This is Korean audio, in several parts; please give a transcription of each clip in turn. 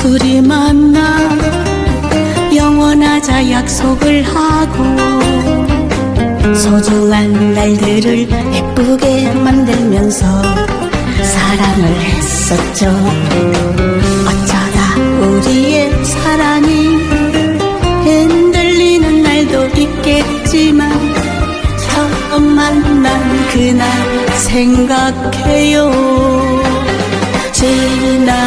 둘이 만나 영원하자 약속을 하고 소중한 날들을 예쁘게 만들면서 사랑을 했었죠. 어쩌다 우리의 사랑이 흔들리는 날도 있겠지만 처음 만난 그날 생각해요. 지나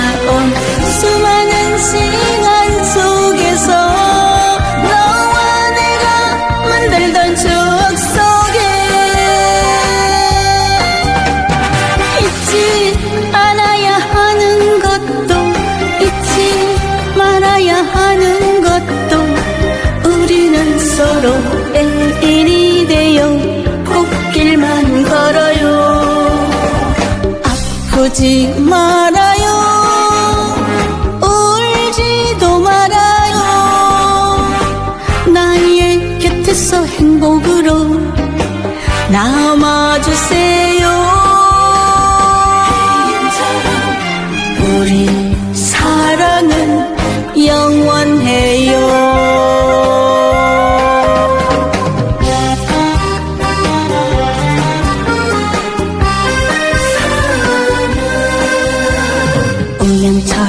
아프지 말아요. 울지도 말아요. 나의 곁에서 행복으로 남아주세요. 우리 사랑은 영원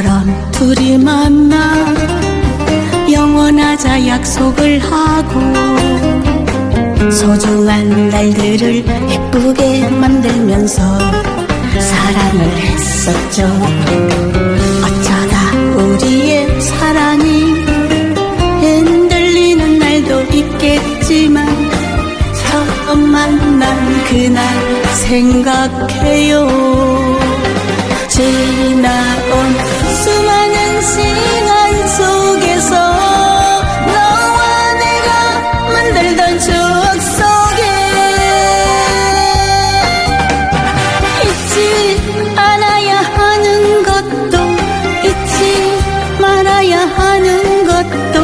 운명처럼 둘이 만나 영원하자 약속을 하고 소중한 날들을 예쁘게 만들면서 사랑을 했었죠. 어쩌다 우리의 사랑이 흔들리는 날도 있겠지만 처음 만난 그날 생각해요. 지나온 수많은 시간 속에서 너와 내가 만들던 추억 속에 잊지 않아야 하는 것도 잊지 말아야 하는 것도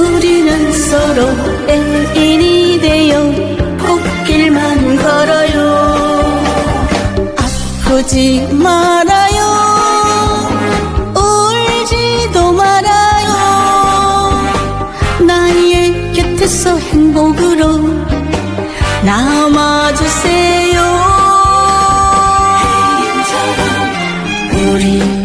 우리는 서로의 일이 되어 꽃길만 걸어요. 아프지 말 곁에서 행복으로 남아주세요. 우리